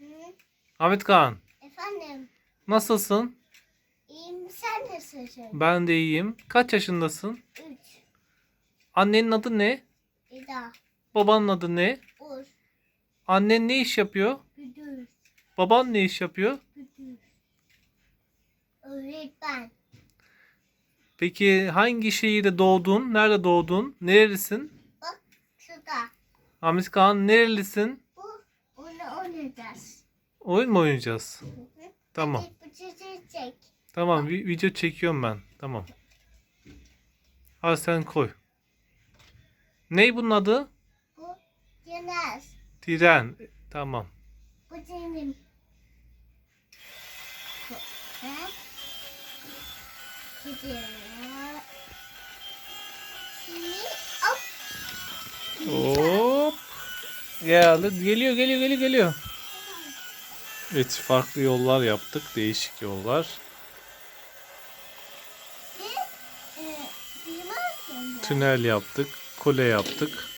Hı? Ahmet Kaan Efendim, nasılsın? iyiyim sen nasılsın? Ben de iyiyim. Kaç yaşındasın? Üç, Annenin adı ne? İda, Babanın adı ne? Ur, Annen ne iş yapıyor? Güdür, Baban ne iş yapıyor? Güdür. Öğretmen, Peki hangi şehirde doğdun? Nerede doğdun? Nerelisin? bak şurada. Ahmet Kaan nerelisin? Oynayacağız. Oyun mu oynayacağız? Hı hı. Tamam. Çek. Tamam vi- video çekiyorum ben. Tamam. Al sen koy. Ney bunun adı? Bu Yunus, Tren. Tamam. bu benim. Bu, ha? Gidiyor. Şimdi hop. Hop. Geldi. Geliyor geliyor geliyor geliyor. Evet farklı yollar yaptık. Değişik yollar. E, Tünel yaptık. Kule yaptık.